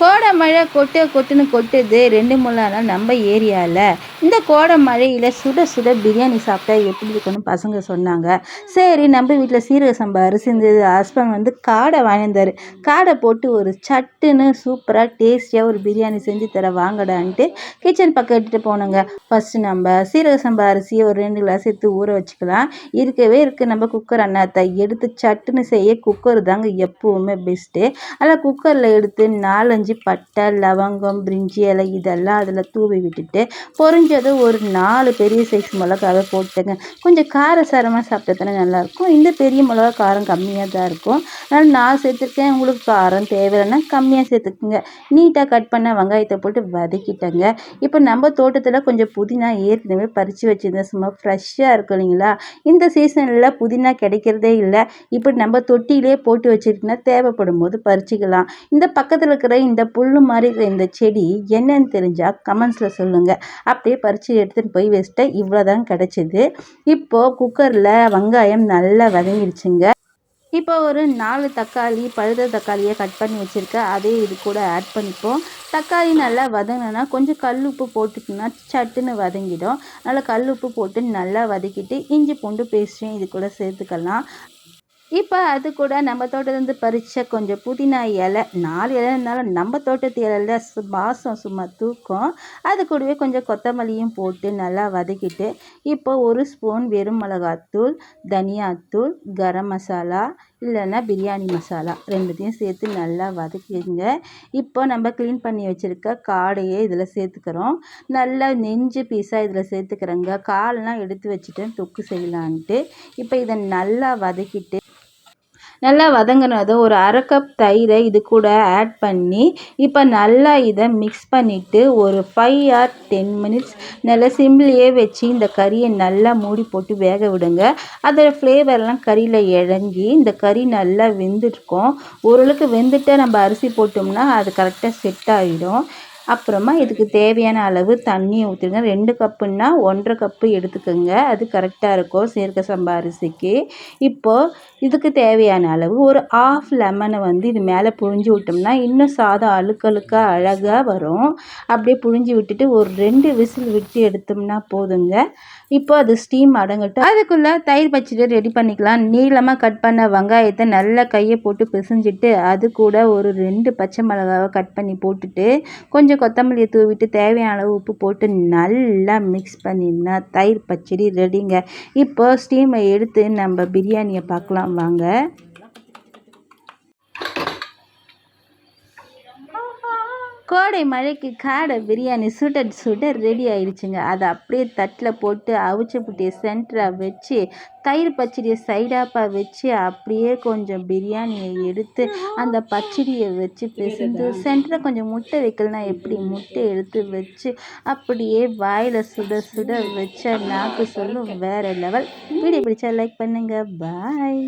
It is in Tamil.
கோடை மழை கொட்டு கொட்டுன்னு கொட்டுது. ரெண்டு மூணு நாள் நம்ம ஏரியாவில் இந்த கோடை மழையில் சுட சுட பிரியாணி சாப்பிட்டா எப்படி இருக்குன்னு பசங்க சொன்னாங்க. சரி நம்ம வீட்டில் சீரக சம்பா அரிசி இருந்தது ஹஸ்பண்ட் வந்து காடை வாங்கியிருந்தார். காடை போட்டு ஒரு சட்டுன்னு சூப்பராக டேஸ்டியாக ஒரு பிரியாணி செஞ்சு தர வாங்கடான்ட்டு கிச்சன் பக்கம் எடுத்துகிட்டு போனோங்க. ஃபஸ்ட்டு நம்ம சீரக சம்பா அரிசியை ஒரு ரெண்டு கிளாஸ் எடுத்து ஊற வச்சுக்கலாம். இருக்கவே இருக்குது நம்ம குக்கர் அண்ணாத்தை எடுத்து சட்டுன்னு செய்ய குக்கர் தாங்க எப்போவுமே பெஸ்ட்டு அதில் குக்கரில் எடுத்து நாலஞ்சு இஞ்சி பட்டை லவங்கம் பிரிஞ்சி இலை இதெல்லாம் அதில் தூவி விட்டுட்டு பொரிஞ்சதும் ஒரு நாலு பெரிய சைஸ் மிளகாவை போட்டுங்க. கொஞ்சம் காரசாரமாக சாப்பிட்டா தானே நல்லாயிருக்கும். இந்த பெரிய மிளகா காரம் கம்மியாக தான் இருக்கும். அதனால் நான் சேர்த்துருக்கேன். உங்களுக்கு காரம் தேவையில்லைன்னா கம்மியாக சேர்த்துக்குங்க. நீட்டாக கட் பண்ண வெங்காயத்தை போட்டு வதக்கிட்டேங்க. இப்போ நம்ம தோட்டத்தில் கொஞ்சம் புதினா ஏற்கனவே பறித்து வச்சுருந்தேன். சும்மா ஃப்ரெஷ்ஷாக இருக்கும் இல்லைங்களா? இந்த சீசனில் புதினா கிடைக்கிறதே இல்லை. இப்போ நம்ம தொட்டியிலே போட்டு வச்சுருக்கோன்னா தேவைப்படும் போது பறிச்சிக்கலாம். இந்த பக்கத்தில் இருக்கிற இந்த இந்த புல் மாதிரி இந்த செடி என்னன்னு தெரிஞ்சால் கமெண்ட்ஸில் சொல்லுங்கள் அப்படியே பறித்து எடுத்துகிட்டு போய் வச்சுட்டேன் இவ்வளோ தான் கிடச்சிது. இப்போது குக்கரில் வெங்காயம் நல்லா வதங்கிடுச்சுங்க இப்போ ஒரு நாலு தக்காளி பழுத தக்காளியை கட் பண்ணி வச்சுருக்கேன் அதே இது கூட ஆட் பண்ணிப்போம். தக்காளி நல்லா வதங்கினா கொஞ்சம் கல் உப்பு போட்டுக்கினா சட்டுன்னு வதங்கிடும். நல்லா கல் உப்பு போட்டு நல்லா வதக்கிட்டு இஞ்சி பூண்டு பேஸ்ட்டையும் இது கூட சேர்த்துக்கலாம். இப்போ அது கூட நம்ம தோட்டத்துலேருந்து பறித்த கொஞ்சம் புதினா இலை நாலு இலை இருந்தாலும் நம்ம தோட்டத்து இலையில் சு வாசம் சும்மா தூக்கும். அது கூடவே கொஞ்சம் கொத்தமல்லியும் போட்டு நல்லா வதக்கிட்டு இப்போ ஒரு ஸ்பூன் வெறும் மிளகாத்தூள் தனியாத்தூள் கரம் மசாலா இல்லைன்னா பிரியாணி மசாலா ரெண்டுத்தையும் சேர்த்து நல்லா வதக்கிங்க இப்போ நம்ம க்ளீன் பண்ணி வச்சுருக்க காடையே இதில் சேர்த்துக்கிறோம். நல்லா நெஞ்சு பீஸாக இதில் சேர்த்துக்கிறோங்க. காலெலாம் எடுத்து வச்சுட்டு தொக்கு செய்யலான்ட்டு. இப்போ இதை நல்லா வதக்கிட்டு நல்லா வதங்கினதும் ஒரு அரை கப் தயிரை இது கூட ஆட் பண்ணி இப்போ நல்லா இதை மிக்ஸ் பண்ணிவிட்டு ஒரு ஃபைவ் ஆர் டென் மினிட்ஸ் நல்லா சிம்லேயே வச்சு இந்த கறியை நல்லா மூடி போட்டு வேக விடுங்க. அதோடய ஃப்ளேவர்லாம் கறியில் இறங்கி இந்த கறி நல்லா வெந்துருக்கும். ஓரளவுக்கு வெந்துட்டால் நம்ம அரிசி போட்டோம்னா அது கரெக்டாக செட் ஆகிடும் அப்புறமா இதுக்கு தேவையான அளவு தண்ணியை ஊற்றிடுங்க ரெண்டு கப்புன்னா ஒன்றரை கப்பு எடுத்துக்கோங்க. அது கரெக்டாக இருக்கும் சீர்க சம்பா அரிசிக்கு. இப்போது இதுக்கு தேவையான அளவு ஒரு ஆஃப் லெமனை வந்து இது மேலே புழிஞ்சு விட்டோம்னா இன்னும் சாதம் அழுக்கழுக்காக அழகாக வரும். அப்படியே புழிஞ்சு விட்டுட்டு ஒரு ரெண்டு விசில் விட்டு எடுத்தோம்னா போதுங்க. இப்போ அது ஸ்டீம் அடங்கட்டும். அதுக்குள்ளே தயிர் பச்சடி ரெடி பண்ணிக்கலாம். நீளமாக கட் பண்ண வெங்காயத்தை நல்லா கையை போட்டு பிசைஞ்சிட்டு அது கூட ஒரு ரெண்டு பச்சை மிளகாவை கட் பண்ணி போட்டுட்டு கொஞ்சம் கொத்தமல்லியை தூவிட்டு தேவையான அளவு உப்பு போட்டு நல்லா மிக்ஸ் பண்ணினா தயிர் பச்சடி ரெடிங்க இப்போ ஸ்டீமை எடுத்து நம்ம பிரியாணியை பார்க்கலாம் வாங்க. கோடை மழைக்கு காடை பிரியாணி சுட சுட ரெடி ஆயிடுச்சுங்க. அதை அப்படியே தட்டில் போட்டு அவிச்ச புட்டியை சென்டராக வச்சு தயிர் பச்சடியை சைடாப்பாக வச்சு அப்படியே கொஞ்சம் பிரியாணியை எடுத்து அந்த பச்சடியை வச்சு பிசைந்து சென்டரில் கொஞ்சம் முட்டை வைக்கலனா எப்படி முட்டை எடுத்து வச்சு அப்படியே வாயில் சுட சுட வச்ச நாக்கு சொல்லும் வேறு லெவல் வீடியோ பிடிச்சா லைக் பண்ணுங்கள் பாய்